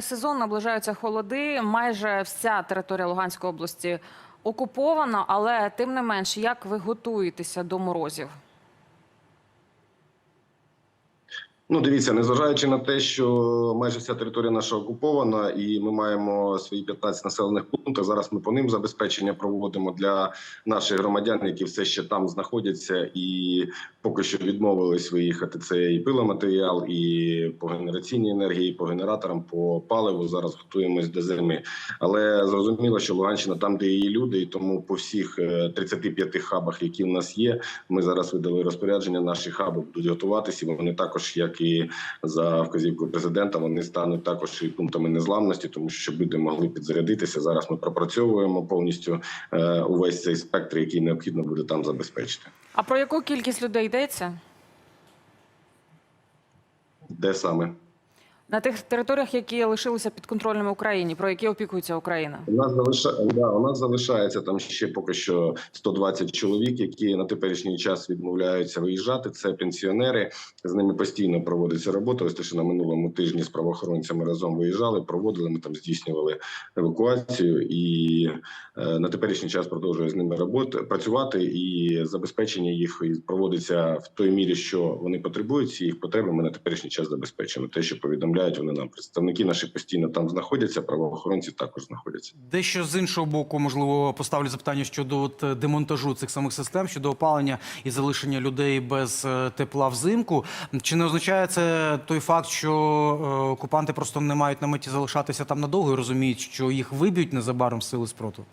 Сезон наближаються холоди. Майже вся територія Луганської області окупована, але тим не менш, як ви готуєтеся до морозів? Ну, дивіться, незважаючи на те, що майже вся територія наша окупована, і ми маємо свої 15 населених пунктів. Зараз ми по ним забезпечення проводимо для наших громадян, які все ще там знаходяться, і поки що відмовились виїхати. Це і пиломатеріал, і по генераційній енергії, і по генераторам, по паливу. Зараз готуємось до зими. Але зрозуміло, що Луганщина там, де її люди, і тому по всіх е, 35 хабах, які в нас є, ми зараз видали розпорядження. Наші хаби будуть готуватися. Вони також, як і за вказівкою президента, вони стануть також і пунктами незламності, тому що люди могли підзарядитися. Зараз ми пропрацьовуємо повністю е, увесь цей спектр, який необхідно буде там забезпечити. А про яку кількість людей йдеться? Де саме? На тих територіях, які лишилися під контрольними Україні, про які опікується Україна? У нас залиша... да, у нас залишається там ще поки що 120 чоловік, які на теперішній час відмовляються виїжджати. Це пенсіонери. З ними постійно проводиться робота. Ось те, що на минулому тижні з правоохоронцями разом виїжджали, проводили. Ми там здійснювали евакуацію, і е, на теперішній час продовжує з ними роботи працювати. І забезпечення їх проводиться в той мірі, що вони потребують ці їх потреби. Ми на теперішній час забезпечимо те, що повідомляють вони нам. Представники наші постійно там знаходяться. Правоохоронці також знаходяться. Дещо з іншого боку, можливо, поставлю запитання щодо от е, демонтажу цих самих систем, щодо опалення і залишення людей без е, тепла взимку. Чи не означає це той факт, що е, окупанти просто не мають на меті залишатися там надовго і розуміють, що їх виб'ють незабаром сили спротиву?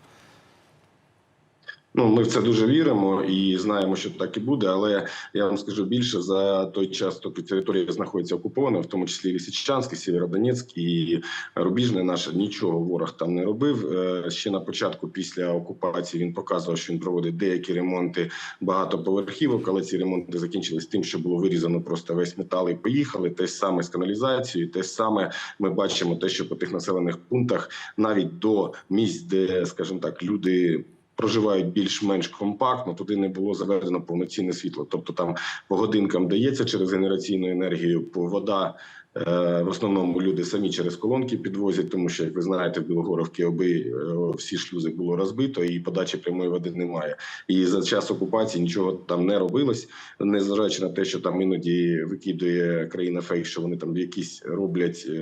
Ну, ми в це дуже віримо і знаємо, що так і буде. Але я вам скажу більше за той час, поки територія знаходиться окупована, в тому числі Лисичанськ, Сєвєродонецьк і Рубіжне наше нічого ворог там не робив. Е, Ще на початку, після окупації, він показував, що він проводить деякі ремонти багатоповерхівок, але ці ремонти закінчились тим, що було вирізано просто весь метал і поїхали. Те саме з каналізацією, те ж саме ми бачимо, те, що по тих населених пунктах навіть до місць, де, скажімо так, люди проживають більш-менш компактно, туди не було заведено повноцінне світло. Тобто там по годинкам дається через генераційну енергію, по вода. Е, В основному люди самі через колонки підвозять, тому що, як ви знаєте, в Білогоровці оби е, всі шлюзи було розбито, і подачі прямої води немає. І за час окупації нічого там не робилось, незважаючи на те, що там іноді викидує країна фейк, що вони там якісь роблять е,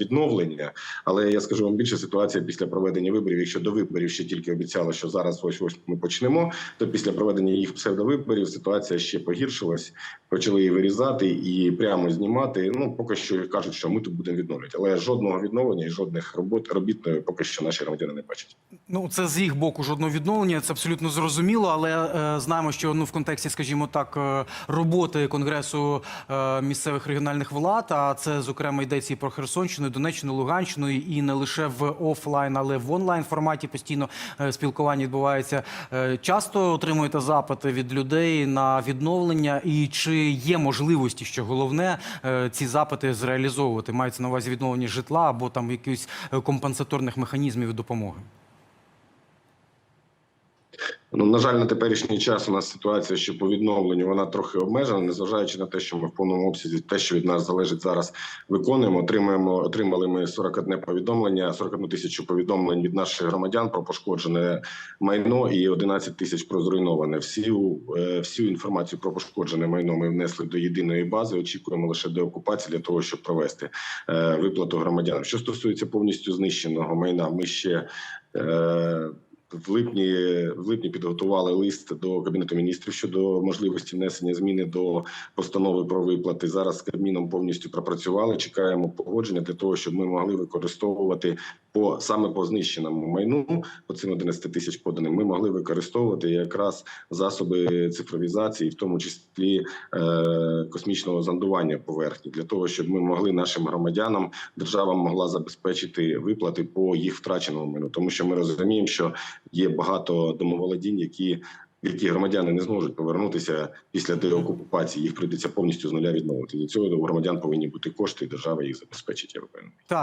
відновлення. Але я скажу вам більше ситуація після проведення виборів. Якщо до виборів ще тільки обіцяли, що зараз ось ось ми почнемо, то після проведення їх псевдовиборів ситуація ще погіршилась. Почали її вирізати і прямо знімати. Ну поки що кажуть, що ми тут будемо відновлювати, але жодного відновлення і жодних робот робіт е, поки що наші громадяни не бачать. Ну, це з їх боку жодного відновлення, це абсолютно зрозуміло, але е, знаємо, що ну в контексті, скажімо так, е, роботи конгресу е, місцевих регіональних влад, а це зокрема йдеться і про Херсонщину, Донеччину, Луганщину, і не лише в офлайн, але в онлайн форматі постійно е, спілкування відбувається. Е, часто отримуєте запити від людей на відновлення, і чи є можливості, що головне е, ці запити зреалізовувати? Мається на увазі відновлення житла або там якихось е, компенсаторних механізмів допомоги? Ну на жаль, на теперішній час у нас ситуація, що по відновленню вона трохи обмежена, незважаючи на те, що ми в повному обсязі те, що від нас залежить зараз, виконуємо. Отримуємо, отримали ми 41 повідомлення, 41 тисячу повідомлень від наших громадян про пошкоджене майно і 11 тисяч про зруйноване. Всю е, всю інформацію про пошкоджене майно ми внесли до єдиної бази. Очікуємо лише деокупації для того, щоб провести е, виплату громадянам. Що стосується повністю знищеного майна, ми ще. В липні в липні підготували лист до кабінету міністрів щодо можливості внесення зміни до постанови про виплати. Зараз з Кабміном повністю пропрацювали. Чекаємо погодження для того, щоб ми могли використовувати по саме по знищеному майну по цим 11 тисяч поданим. Ми могли використовувати якраз засоби цифровізації, в тому числі е, космічного зондування поверхні, для того, щоб ми могли нашим громадянам держава могла забезпечити виплати по їх втраченому майну, тому що ми розуміємо, що є багато домоволодінь, які які громадяни не зможуть повернутися після деокупації, їх прийдеться повністю з нуля відновити. Для цього у громадян повинні бути кошти, і держава їх забезпечить. Я впевнений.